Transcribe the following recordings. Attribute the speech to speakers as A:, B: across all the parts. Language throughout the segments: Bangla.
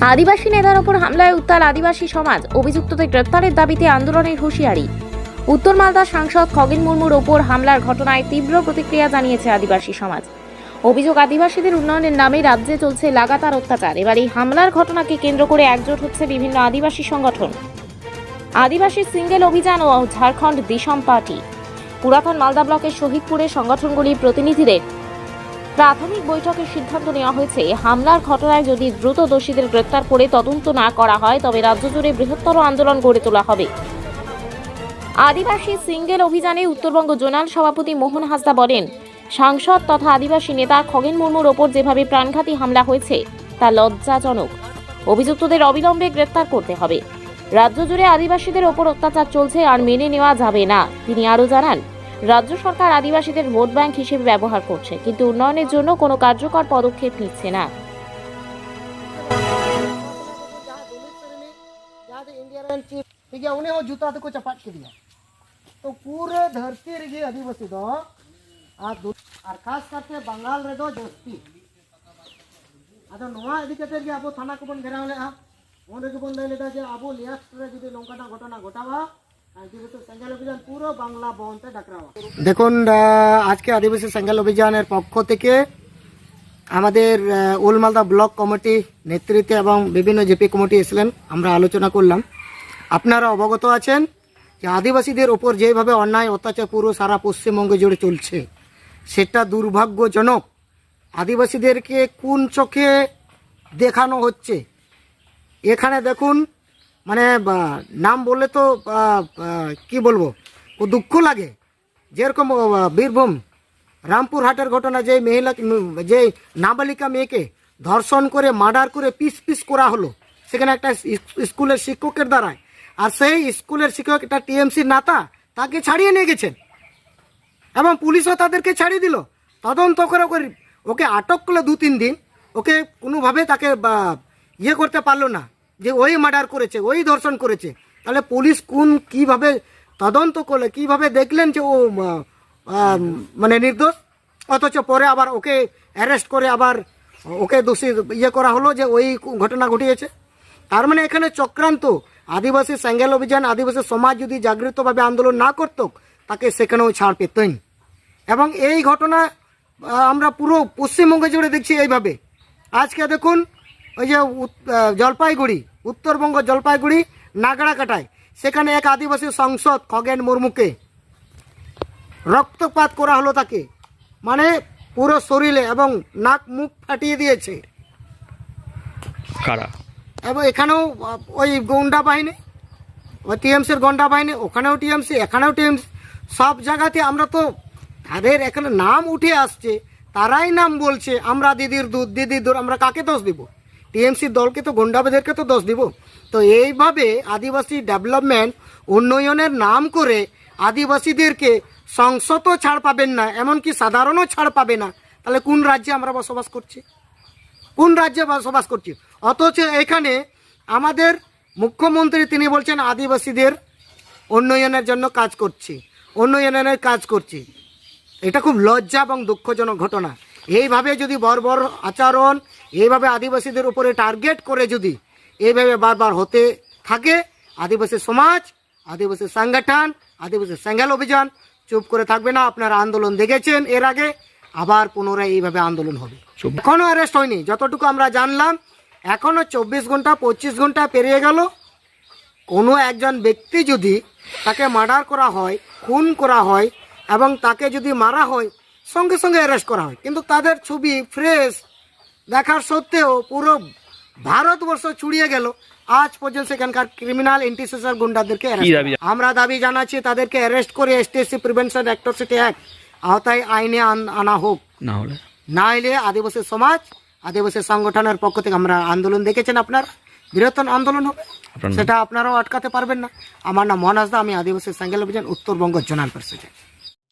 A: আদিবাসী নেতার ওপর হামলায় উত্তাল আদিবাসী সমাজ, অভিযুক্তদের গ্রেপ্তারের দাবিতে আন্দোলনের হুঁশিয়ারি। উত্তর মালদার সাংসদ খগেন মুর্মুর ওপর হামলার ঘটনায় তীব্র প্রতিক্রিয়া জানিয়েছে আদিবাসী সমাজ। অভিযোগ, আদিবাসীদের উন্নয়নের নামে রাজ্যে চলছে লাগাতার অত্যাচার। এবার এই হামলার ঘটনাকে কেন্দ্র করে একজোট হচ্ছে বিভিন্ন আদিবাসী সংগঠন। আদিবাসী সিঙ্গেল অভিযান ও ঝাড়খণ্ড দিশম পার্টি। পুরাতন মালদা ব্লকের শহীদপুরে সংগঠনগুলির প্রতিনিধিদের প্রাথমিক বৈঠকে সিদ্ধান্ত নেওয়া হয়েছে, হামলার ঘটনায় যদি দ্রুত দোষীদের গ্রেপ্তার করে তদন্ত না করা হয়, তবে রাজ্য জুড়ে বৃহত্তর আন্দোলন গড়ে তোলা হবে। আদিবাসী সিঙ্গেল অভিযানে উত্তরবঙ্গ জোনাল সভাপতি মোহন হাসদা বলেন, সাংসদ তথা আদিবাসী নেতা খগেন মুর্মুর ওপর যেভাবে প্রাণঘাতী হামলা হয়েছে, তা লজ্জাজনক। অভিযুক্তদের অবিলম্বে গ্রেপ্তার করতে হবে। রাজ্য জুড়ে আদিবাসীদের ওপর অত্যাচার চলছে আর মেনে নেওয়া যাবে না, তিনি আরও জানান। রাজ্য সরকার আদিবাসীদের ভোট ব্যাংক হিসেবে ব্যবহার করছে কিন্তু উন্নয়নের জন্য কোনো কার্যকর পদক্ষেপ নিচ্ছে না
B: ᱩᱱᱤ ᱦᱚᱸ ᱛᱮᱠᱚ ᱠᱮᱫᱮᱭᱟ ᱛᱚ ᱯᱩᱨᱟᱹ ᱫᱷᱟᱹᱨᱛᱤ ᱨᱮᱜᱮ ᱟᱹᱫᱤᱵᱟᱹᱥᱤ ᱫᱚ ᱟᱨ ᱠᱷᱟᱥ ᱠᱟᱨᱛᱮ ᱵᱟᱝᱜᱟᱞ ᱨᱮᱫᱚ ᱡᱟᱹᱥᱛᱤ ᱟᱫᱚ ᱱᱚᱣᱟ ᱤᱫᱤ ᱠᱟᱛᱮᱫ ᱜᱮ ᱟᱵᱚ ᱛᱷᱟᱱᱟ ᱠᱚᱵᱚᱱ ᱜᱷᱮᱨᱟᱣ ᱞᱮᱫᱼᱟ ᱚᱸᱰᱮ ᱨᱮᱜᱮ ᱞᱟᱹᱭ ᱞᱮᱫᱟ ᱡᱮ ᱟᱵᱚ ᱞᱤᱭᱟᱥ ᱨᱮ ᱡᱩᱫᱤ ᱱᱚᱝᱠᱟᱱᱟᱜ ᱜᱷᱚᱴᱚᱱᱟ ᱜᱷᱚᱴᱟᱣᱟ দেখুন আজকে আদিবাসী সেঙ্গেল অভিযানের পক্ষ থেকে আমাদের উলমালদা ব্লক কমিটি নেতৃত্বে এবং বিভিন্ন জেপি কমিটি এসেছিলেন, আমরা আলোচনা করলাম। আপনারা অবগত আছেন যে আদিবাসীদের ওপর যেভাবে অন্যায়, অত্যাচার, পুরো সারা পশ্চিমবঙ্গ জুড়ে চলছে, সেটা দুর্ভাগ্যজনক। আদিবাসীদেরকে কোন চোখে দেখানো হচ্ছে? এখানে দেখুন মানে নাম বললে তো কি বলব? ও দুঃখ লাগে। যেরকম বীরভূম, রামপুরহাটের ঘটনা যে মহিলা যে নাবালিকা মেয়েকে ধর্ষণ করে, মার্ডার করে, পিস পিস করা হলো, সেখানে একটা স্কুলের শিক্ষকের দ্বারায়, আর সেই স্কুলের শিক্ষক, একটা টিএমসির নাতা, তাকে ছাড়িয়ে নিয়ে গেছেন। এবং পুলিশও তাদেরকে ছাড়িয়ে দিল। তদন্ত করে ওকে ওকে আটক করল দু তিন দিন। ওকে কোনোভাবে তাকে ইয়ে করতে পারল না। যে ওই মার্ডার করেছে, ওই ধর্ষণ করেছে, তাহলে পুলিশ কোন কীভাবে তদন্ত করলে, কীভাবে দেখলেন যে ও মানে নির্দোষ? অথচ পরে আবার ওকে অ্যারেস্ট করে আবার ওকে দোষী ইয়ে করা হলো যে ওই ঘটনা ঘটিয়েছে। তার মানে এখানে চক্রান্ত। আদিবাসী স্যাঙ্গেল অভিযান, আদিবাসী সমাজ যদি জাগৃতভাবে আন্দোলন না করত, তাকে সেখানেও ছাড় পেতই। এবং এই ঘটনা আমরা পুরো পশ্চিমবঙ্গ জুড়ে দেখছি এইভাবে। আজকে দেখুন, ওই যে জলপাইগুড়ি উত্তরবঙ্গ জলপাইগুড়ি নাগড়াকাটায়। সেখানে এক আদিবাসী সংসদ খগেন মুর্মুকে। রক্তপাত করা হলো তাকে। মানে পুরো শরীরে এবং নাক মুখ ফাটিয়ে দিয়েছে।
C: কারা?
B: এবং এখানেও ওই গন্ডা বাহিনী ওই টিএমসির গন্ডা বাহিনী ওখানেও টিএমসি এখানেও টিএমসি। সব জায়গাতে আমরা তো তাদের এখানে নাম উঠে আসছে। তারাই নাম বলছে আমরা দিদির দুধ দিদির দুধ আমরা কাকে দোষ দিব? টিএমসির দলকে তো গন্ডাবেদেরকে তো দোষ দিব। তো এইভাবে আদিবাসী ডেভেলপমেন্ট উন্নয়নের নাম করে আদিবাসীদেরকে সংসদও ছাড় পাবেন না, এমনকি সাধারণও ছাড় পাবে না। তাহলে কোন রাজ্যে আমরা বসবাস করছি? কোন রাজ্যে বসবাস করছি? অথচ এখানে আমাদের মুখ্যমন্ত্রী তিনি বলছেন, আদিবাসীদের উন্নয়নের জন্য কাজ করছি, উন্নয়নের কাজ করছি। এটা খুব লজ্জা এবং দুঃখজনক ঘটনা। এইভাবে যদি বর্বর আচরণ এইভাবে আদিবাসীদের উপরে টার্গেট করে যদি এইভাবে বারবার হতে থাকে আদিবাসী সমাজ আদিবাসী সংগঠন আদিবাসী সেঙ্গেল অভিযান চুপ করে থাকবে না আপনারা আন্দোলন দেখেছেন এর আগে আবার পুনরায় এইভাবে আন্দোলন হবে।
C: চুপ-
B: এখনও অ্যারেস্ট হয়নি যতটুকু আমরা জানলাম এখনও চব্বিশ ঘণ্টা পঁচিশ ঘণ্টা পেরিয়ে গেল। কোনো একজন ব্যক্তি যদি তাকে মার্ডার করা হয় খুন করা হয় এবং তাকে যদি মারা হয় সঙ্গে সঙ্গে অ্যারেস্ট করা হয় কিন্তু তাদের ছবি ফ্রেশ দেখার সত্ত্বেও পুরো ভারতবর্ষ ছুড়িয়ে গেল। আজ পর্যন্ত সেখানকার ক্রিমিনাল ইন্টিসেসার গুন্ডাদেরকে? আমরা দাবি জানাচ্ছি তাদেরকে অ্যারেস্ট করে এসটিএসসি প্রিভেনশন অ্যাক্টরসিটি অ্যাক্ট আওতায় আইনে আনা হোক।
C: না হলে?
B: না আদিবাসী সমাজ আদিবাসী সংগঠনের পক্ষ থেকে আমরা আন্দোলন দেখেছেন আপনার। বৃহত্তম আন্দোলন হবে। সেটা আপনারাও আটকাতে পারবেন না। আমার নাম মহান হাসদা আমি আদিবাসী সাঙ্গেল অভিযান উত্তরবঙ্গ জোনাল প্রেসিডেন্ট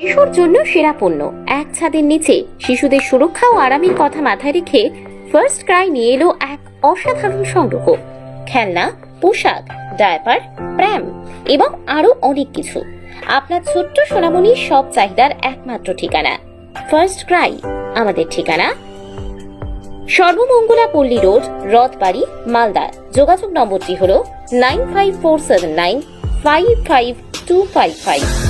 A: শিশুর জন্য সেরা পণ্য। এক ছাদের নিচে শিশুদের সুরক্ষা ও আরামের কথা মাথায় রেখে ফার্স্ট ক্রাই নিয়ে এলো এক অসাধারণ সংগ্রহ। খেলনা, পোশাক ডায়াপার প্র্যাম এবং আরও অনেক কিছু। আপনার ছোট্ট সোনামণির সব চাহিদার একমাত্র ঠিকানা। ফার্স্ট ক্রাই আমাদের ঠিকানা। সর্বমঙ্গলা পল্লী রোড, রথবাড়ি, মালদা। যোগাযোগ নম্বরটি হল nine five four seven nine five five two five five